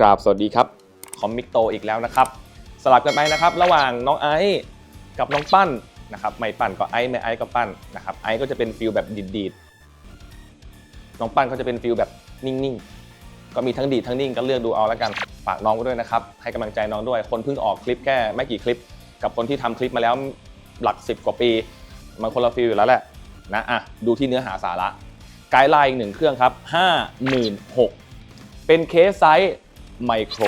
กราบสวัสดีครับคอมมิกโตอีกแล้วนะครับ สลับกันไปนะครับ ระหว่างน้องไอซ์กับน้องปั้นนะครับไม่ปั้นก็ไอซ์ไม่ไอซ์ก็ปั้นนะครับไอซ์ก็จะเป็นฟิลแบบดีดๆน้องปั้นก็จะเป็นฟิลแบบนิ่งๆก็มีทั้งดีดทั้งนิ่งก็เลือกดูเอาแล้วกันฝากน้องไว้ด้วยนะครับให้กำลังใจน้องด้วยคนเพิ่งออกคลิปแค่ไม่กี่คลิป กับคนที่ทำคลิปมาแล้วหลัก 10 กว่าปี มันคนละฟิลอยู่แล้วแหละนะอะดูที่เนื้อหาสาระไกด์ไลน์อีกหนึ่งเครื่องครับ 56,000 เป็นเคสไซส์ ไมโคร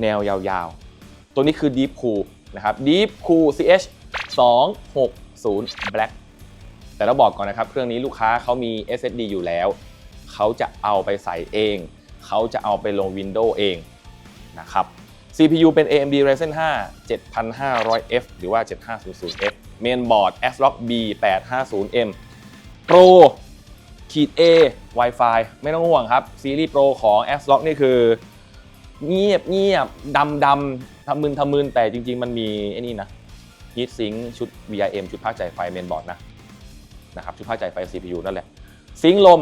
แนวยาวๆ ตัวนี้คือ Deep Cool นะครับ Deep Cool CH 260 Black แต่เราบอกก่อนนะครับ เครื่องนี้ลูกค้าเขามี SSD อยู่แล้ว เขาจะเอาไปใส่เอง เขาจะเอาไปลง Windows เองนะครับ CPU เป็น AMD Ryzen 5 7500F หรือว่า 7500F Mainboard ASRock B850M Pro ขีด A Wi-Fi ไม่ต้องห่วงครับ ซีรีส์ Pro ของ ASRock นี่คือ เงียบเงียบดำดำทำมึนทำมึนแต่จริง ๆ มันมีไอ้นี่นะ Heat Sink ชุด VIM ชุดภาคจ่ายไฟ Mainboard นะนะครับชุดภาคจ่ายไฟ CPU นั่นแหละ ซิงลม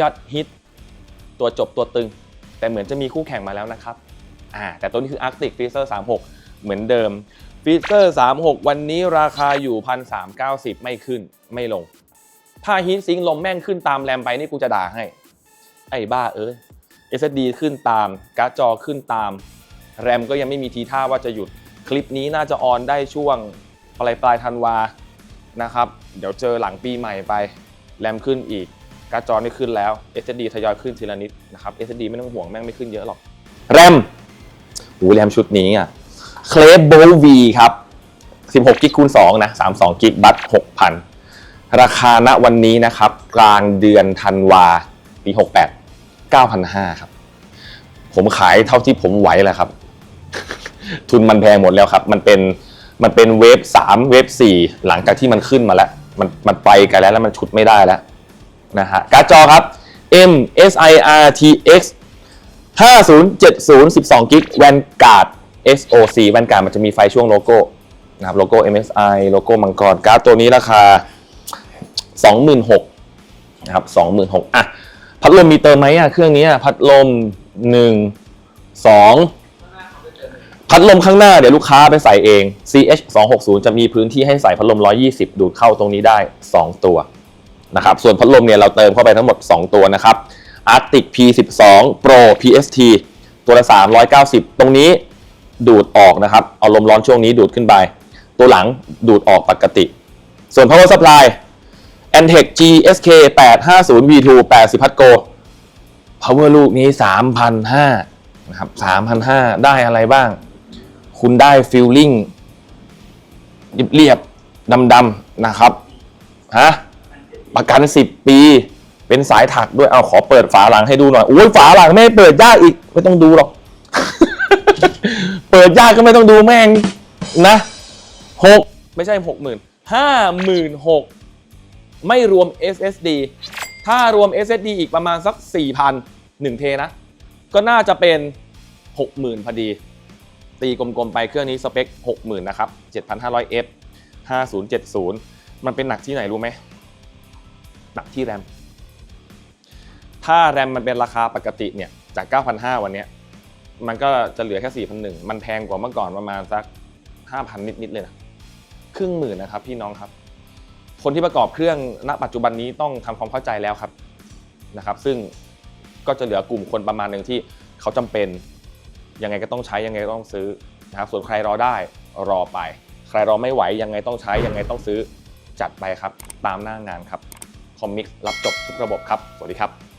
ยอดฮิตตัวจบตัวตึง แต่เหมือนจะมีคู่แข่งมาแล้วนะครับอ่าแต่ตัวนี้คือ Arctic Freezer 36 เหมือนเดิม Freezer 36 วันนี้ราคาอยู่ 1,390 ไม่ขึ้นไม่ลง ถ้าฮีทซิงลมแม่งขึ้นตามแรมไปนี่กูจะด่าให้ ไอ้บ้าเอ้ย SSD ขึ้นตาม การ์ดจอขึ้นตาม แรมก็ยังไม่มีทีท่าว่าจะหยุด คลิปนี้น่าจะออนได้ช่วงปลายปลายธันวานะครับ เดี๋ยวเจอหลังปีใหม่ไป แรมขึ้นอีก การ์ดจอนี่ขึ้นแล้ว SSD ทยอยขึ้นทีละนิดนะครับ SSD ไม่ต้องห่วงแม่งไม่ขึ้นเยอะหรอก แรมหูแรมชุดนี้อะเคลฟโบวีครับ 16กิกคูณ2นะ 32กิกบัต6,000 ราคาณวันนี้นะครับ กลางเดือนธันวาปี 68 9,500ครับ ผมขายเท่าที่ผมไหวแหละครับ ทุนมันแพงหมดแล้วครับ มันเป็นมันเป็นเวฟ3เวฟ4หลังจากที่มันขึ้นมาแล้ว มันมันไปไกันแล้วแล้วมันชุดไม่ได้แล้วนะฮะการ์ดจอครับ M SIR TX 5070 12กิกแวนการ์ด SOC แวนการ์ดมันจะมีไฟช่วงโลโก้นะครับโลโก้ MSI โลโก้มังกรการ์ดตัวนี้ราคา 26,000นะครับ26,000อะพัดลมมีเติมไหมอะเครื่องนี้อะพัดลม 1 2 พัดลมข้างหน้าเดี๋ยวลูกค้าไปใส่เอง CH 260จะมีพื้นที่ให้ใส่พัดลม 120 ดูดเข้าตรงนี้ได้ 2 ตัวนะครับส่วนพัดลมเนี่ยเราเติมเข้าไปทั้งหมด 2 ตัวนะครับ Arctic P12 Pro PST ตัวละ390 ตรงนี้ดูดออกนะครับ เอาลมร้อนช่วงนี้ดูดขึ้นไป ตัวหลังดูดออกปกติ ส่วน power supply Antec GSK 850 V2 80พัดโก power ลูกนี้ 3,500นะครับ3,500 ได้อะไรบ้าง คุณได้ feeling เรียบๆดำๆนะครับฮะประกัน 10 ปีเป็นสายถักด้วย เอาขอเปิดฝาหลังให้ดูหน่อย โอ้ยฝาหลังไม่เปิดยากอีก ไม่ต้องดูหรอก เปิดยากก็ไม่ต้องดูแม่งนะหกไม่ใช่หกหมื่นห้าหมื่นหก ไม่รวม SSD ถ้ารวม SSD อีกประมาณสัก 4,000 1เทนะ ก็น่าจะเป็น 60,000พอดี ตีกลมๆไปเครื่องนี้สเปค 60,000 นะครับ 7,500F 5070 มันเป็นหนักที่ไหนรู้ไหม หนักที่แรม ถ้าแรมมันเป็นราคาปกติเนี่ย จาก 9,500 วันนี้ มันก็จะเหลือแค่ 4,100 มันแพงกว่าเมื่อก่อนประมาณสัก 5,000 นิดๆเลยนะ ครึ่งหมื่นนะครับพี่น้องครับ คนที่ประกอบเครื่องณปัจจุบันนี้ต้องทำความเข้าใจแล้วครับนะครับ ซึ่งก็จะเหลือกลุ่มคนประมาณหนึ่งที่เขาจำเป็นยังไงก็ต้องใช้ยังไงต้องซื้อนะครับส่วนใครรอได้รอไป ใครรอไม่ไหวยังไงต้องใช้ยังไงต้องซื้อจัดไปครับ ตามหน้างานครับคอมมิกรับจบทุกระบบครับ สวัสดีครับ